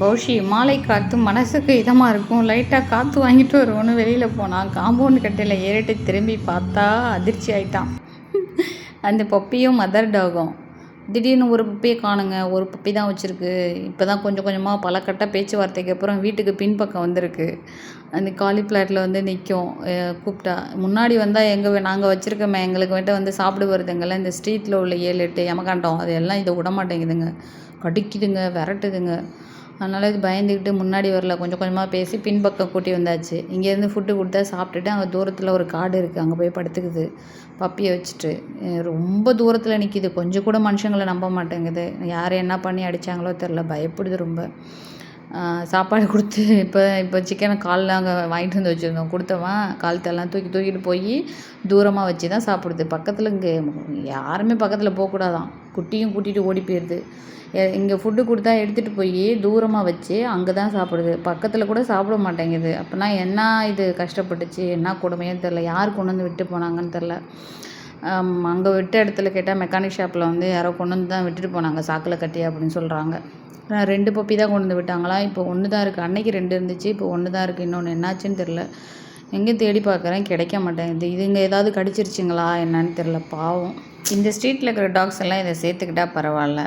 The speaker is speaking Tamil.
பௌஷி மாலை காற்று மனசுக்கு இதமாக இருக்கும். லைட்டாக காற்று வாங்கிட்டு வருவோன்னு வெளியில் போனால் காம்பவுண்ட் கட்டையில் ஏறிட்டு திரும்பி பார்த்தா அதிர்ச்சி ஆயிட்டான். அந்த பப்பியும் மதர் டாகும். திடீர்னு ஒரு பப்பியை காணுங்க. ஒரு பப்பி தான் வச்சுருக்கு. இப்போ தான் கொஞ்சம் கொஞ்சமாக பல கட்ட பேச்சுவார்த்தைக்கு அப்புறம் வீட்டுக்கு பின்பக்கம் வந்திருக்கு. அந்த காலிஃப்ளவரில் வந்து நிற்கும் கூப்பிட்டா முன்னாடி வந்தால் எங்கள் நாங்கள் வச்சுருக்கோமே. எங்களுக்கு வந்துட்டு வந்து சாப்பிடு வருதுங்கள்ல இந்த ஸ்ட்ரீட்டில் உள்ள ஏழு எட்டு எமகாண்டம் அது எல்லாம் இதை விட மாட்டேங்குதுங்க. கடிக்குதுங்க விரட்டுதுங்க. அதனால் இது பயந்துக்கிட்டு முன்னாடி வரல. கொஞ்சம் கொஞ்சமாக பேசி பின்பக்கம் கூட்டி வந்தாச்சு. இங்கேருந்து ஃபுட்டு கொடுத்தா சாப்பிட்டுட்டு அங்கே தூரத்தில் ஒரு காடு இருக்குது அங்கே போய் படுத்துக்குது. பப்பியை வச்சுட்டு. ரொம்ப தூரத்தில் நிற்கிது கொஞ்சம் கூட மனுஷங்களை நம்ப மாட்டேங்குது. யார் என்ன பண்ணி அடித்தாங்களோ தெரில பயப்படுது ரொம்ப. சாப்பாடு கொடுத்து இப்போ இப்போ சிக்கனை காலில் அங்கே வாங்கிட்டு வந்து வச்சுருந்தோம். கொடுத்தவன் காலத்தெல்லாம் தூக்கி தூக்கிட்டு போய் தூரமாக வச்சு தான் சாப்பிடுது. பக்கத்தில் இங்கே யாருமே பக்கத்தில் போகக்கூடாதான் குட்டியும் கூட்டிகிட்டு ஓடி போயிடுது இங்கே ஃபுட்டு கொடுத்தா எடுத்துகிட்டு போய் தூரமாக வச்சு அங்கே தான் சாப்பிடுது. பக்கத்தில் கூட சாப்பிட மாட்டேங்குது. அப்போனா என்ன இது கஷ்டப்பட்டுச்சு? என்ன கொடுமையும் தெரில யார் கொண்டு வந்து விட்டு போனாங்கன்னு தெரில அங்கே விட்ட இடத்துல கேட்டால் மெக்கானிக் ஷாப்பில் வந்து யாரோ கொண்டு வந்து தான் விட்டுட்டு போனாங்க. சாக்கில் கட்டி அப்படின்னு சொல்கிறாங்க நான் ரெண்டு பப்பி தான் கொண்டு வந்து விட்டாங்களா? இப்போ ஒன்று தான் இருக்குது அன்னைக்கு ரெண்டு இருந்துச்சு. இப்போ ஒன்று தான் இருக்குது இன்னொன்று என்னாச்சுன்னு தெரில எங்கேயும் தேடி பார்க்குறேன் கிடைக்க மாட்டேங்குது இதுங்க ஏதாவது கடிச்சிருச்சிங்களா? என்னன்னு தெரில பாவம். இந்த ஸ்ட்ரீட்டில் இருக்கிற டாக்ஸ் எல்லாம் இதை சேர்த்துக்கிட்டா பரவாயில்ல.